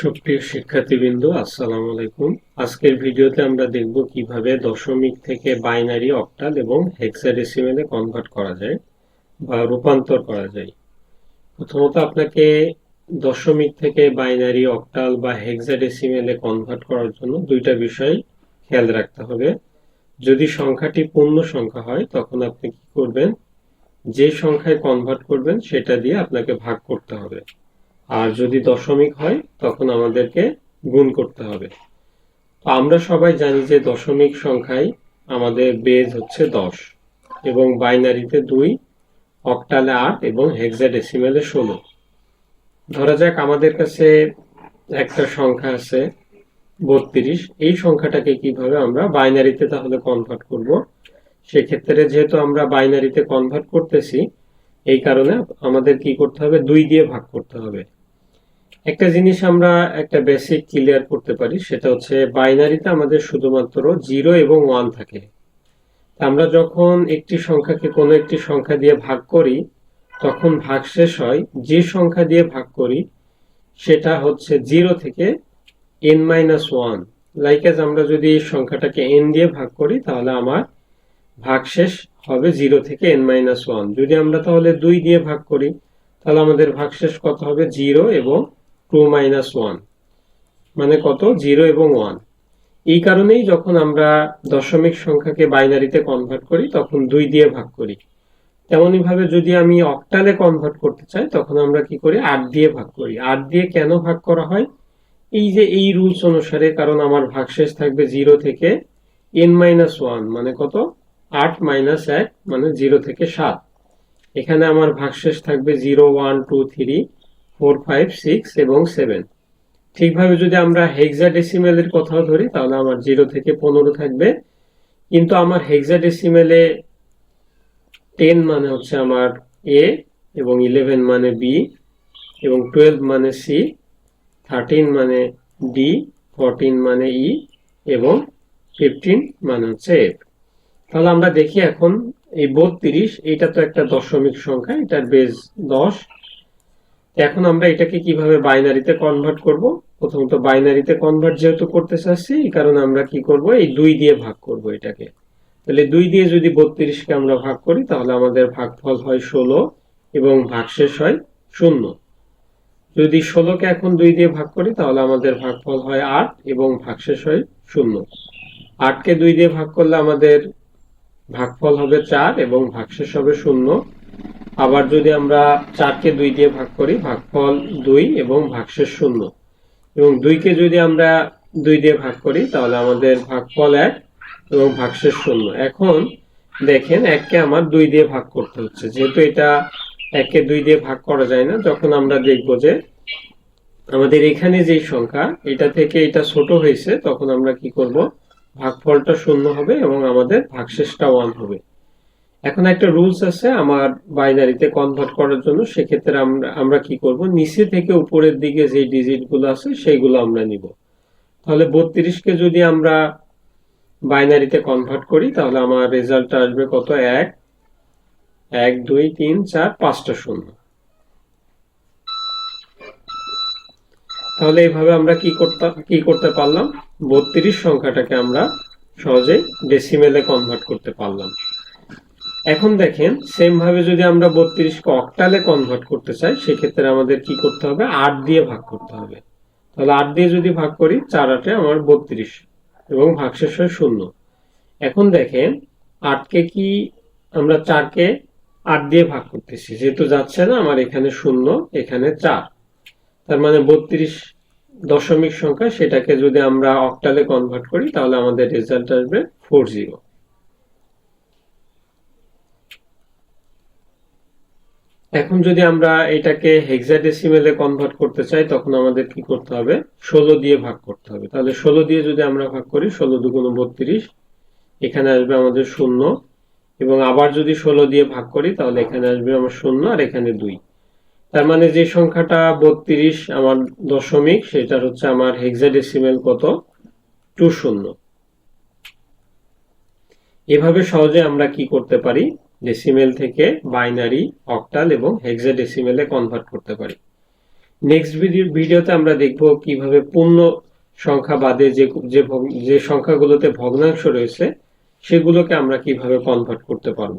সুপ্রিয় শিক্ষার্থীবৃন্দ, আসসালামু আলাইকুম। আজকের ভিডিওতে আমরা দেখব কীভাবে দশমিক থেকে বাইনারি অক্টাল এবং হেক্সাডেসিমেলে কনভার্ট করা যায় বা রূপান্তর করা যায়। প্রথমত আপনাকে দশমিক থেকে বাইনারি অক্টাল বা হেক্সাডেসিমেলে কনভার্ট করার জন্য দুইটা বিষয় খেয়াল রাখতে হবে। যদি সংখ্যাটি পূর্ণ সংখ্যা হয়, তখন আপনি কি করবেন? যে সংখ্যায় কনভার্ট করবেন, সেটা দিয়ে আপনাকে ভাগ করতে হবে। আর যদি দশমিক হয়, তখন আমাদেরকে গুণ করতে হবে। তো আমরা সবাই জানি যে দশমিক সংখ্যায় আমাদের বেজ হচ্ছে দশ এবং বাইনারিতে দুই, অক্টালে আট এবং হেক্সাডেসিমেলে ষোলো। ধরা যাক আমাদের কাছে একটা সংখ্যা আছে বত্রিশ। এই সংখ্যাটাকে কীভাবে আমরা বাইনারিতে তাহলে কনভার্ট করব? সেক্ষেত্রে যেহেতু আমরা বাইনারিতে কনভার্ট করতেছি, এই কারণে আমাদের কি করতে হবে? দুই দিয়ে ভাগ করতে হবে। একটা জিনিস আমরা একটা বেসিক ক্লিয়ার করতে পারি, সেটা হচ্ছে বাইনারিতে আমাদের শুধুমাত্র জিরো এবং ওয়ান থাকে। আমরা যখন একটি সংখ্যাকে কোনো একটি সংখ্যা দিয়ে ভাগ করি, তখন ভাগ শেষ হয়। যে সংখ্যা দিয়ে ভাগ করি, সেটা হচ্ছে জিরো থেকে N minus one like as আমরা যদি সংখ্যাটাকে এন দিয়ে ভাগ করি, তাহলে আমার ভাগ শেষ হবে জিরো থেকে এন মাইনাস ওয়ান যদি আমরা তাহলে দুই দিয়ে ভাগ করি, তাহলে আমাদের ভাগশেষ কত হবে? জিরো এবং টু মাইনাস ওয়ান মানে কত? জিরো এবং ওয়ান এই কারণেই যখন আমরা দশমিক সংখ্যাকে বাইনারিতে কনভার্ট করি, তখন দুই দিয়ে ভাগ করি। তেমনই ভাবে যদি আমি অক্টালে কনভার্ট করতে চাই, তখন আমরা কি করি? আট দিয়ে ভাগ করি। আট দিয়ে কেন ভাগ করা হয়? এই যে এই রুলস অনুসারে, কারণ আমার ভাগশেষ থাকবে জিরো থেকে এন মাইনাস ওয়ান মানে কত? আট মাইনাস এক মানে জিরো থেকে সাত। এখানে আমার ভাগশেষ থাকবে zero one two three four, five, six এবং সেভেন। ঠিকভাবে যদি আমরা হেক্সাডেসিমেলের কথাও ধরি, তাহলে আমার জিরো থেকে পনেরো থাকবে। কিন্তু আমার হেক্সাডেসিমেলে টেন মানে হচ্ছে আমার এ এবং ইলেভেন মানে বি এবং টুয়েলভ মানে সি থার্টিন মানে ডি ফোরটিন মানে ই এবং ফিফটিন মানে হচ্ছে এফ তাহলে আমরা দেখি এখন এই বত্রিশ এটা তো একটা দশমিক সংখ্যা, এটার বেজ দশ। এখন আমরা এটাকে কীভাবে বাইনারিতে কনভার্ট করব? প্রথমত বাইনারিতে কনভার্ট যেহেতু করতে চাচ্ছি, এই কারণে আমরা কি করব? এই দুই দিয়ে ভাগ করব এটাকে। তাহলে দুই দিয়ে যদি বত্রিশকে আমরা ভাগ করি, তাহলে আমাদের ভাগফল হয় ষোলো এবং ভাগশেষ হয় শূন্য। যদি ষোলোকে এখন দুই দিয়ে ভাগ করি, তাহলে আমাদের ভাগফল হয় আট এবং ভাগশেষ হয় শূন্য। আটকে দুই দিয়ে ভাগ করলে আমাদের ভাগফল হবে চার এবং ভাগশেষ হবে শূন্য। আবার যদি আমরা চারকে দুই দিয়ে ভাগ করি, ভাগফল দুই এবং ভাগশেষ শূন্য। এবং দুইকে যদি আমরা দুই দিয়ে ভাগ করি, তাহলে আমাদের ভাগফল এক এবং ভাগশেষ শূন্য। এখন দেখেন এককে আমার দুই দিয়ে ভাগ করতে হচ্ছে। যেহেতু এটা এককে দুই দিয়ে ভাগ করা যায় না যখন আমরা দেখব যে আমাদের এখানে যে সংখ্যা, এটা থেকে এটা ছোট হয়েছে, তখন আমরা কি করব? ভাগফলটা শূন্য হবে এবং আমাদের ভাগশেষটা ওয়ান হবে। এখন একটা রুলস আছে আমার বাইনারিতে কনভার্ট করার জন্য, সেক্ষেত্রে আমরা আমরা কি করব? নিচে থেকে উপরের দিকে যে ডিজিটগুলো আছে সেইগুলো আমরা নিব। তাহলে বত্রিশকে যদি আমরা বাইনারিতে কনভার্ট করি, তাহলে আমার রেজাল্ট আসবে কত? এক। এক, দুই, তিন, চার, পাঁচটা শূন্য। তাহলে এইভাবে আমরা কি করতে কি করতে পারলাম? বত্রিশ সংখ্যাটাকে আমরা সহজেই ডেসিমেলে কনভার্ট করতে পারলাম। এখন দেখেন সেম ভাবে যদি আমরা বত্রিশকে অক্টালে কনভার্ট করতে চাই, সেক্ষেত্রে আমাদের কি করতে হবে? আট দিয়ে ভাগ করতে হবে। তাহলে আট দিয়ে যদি ভাগ করি, চার আটে আমার বত্রিশ এবং ভাগশেষ হয় শূন্য। এখন দেখেন, আটকে কি আমরা চারকে আট দিয়ে ভাগ করতেছি? যেহেতু যাচ্ছে না, আমার এখানে শূন্য, এখানে চার। তার মানে বত্রিশ দশমিক সংখ্যা, সেটাকে যদি আমরা অক্টালে কনভার্ট করি, তাহলে আমাদের রেজাল্ট আসবে ফোর জিরো এখন যদি আমরা এটাকে হেক্সাডেসিমেলে কনভার্ট করতে চাই, তখন আমাদের কি করতে হবে? ষোলো দিয়ে ভাগ করতে হবে। তাহলে ষোলো দিয়ে যদি আমরা ভাগ করি, ষোলো দুগুণ বত্রিশ, এখানে আসবে আমাদের শূন্য। এবং আবার যদি ষোলো দিয়ে ভাগ করি, তাহলে এখানে আসবে আমার শূন্য আর এখানে দুই। তার মানে যে সংখ্যাটা বত্রিশ আমার দশমিক, সেটার হচ্ছে আমার হেক্সাডেসিমেল কত? টু শূন্য। এভাবে সহজে আমরা কি করতে পারি? ডেসিমেল থেকে বাইনারি অক্টাল এবং হেক্সা ডেসিমেলে কনভার্ট করতে পারি। নেক্সট ভিডিওতে আমরা দেখব কীভাবে পূর্ণ সংখ্যা বাদে যে যে সংখ্যাগুলোতে ভগ্নাংশ রয়েছে, সেগুলোকে আমরা কীভাবে কনভার্ট করতে পারব।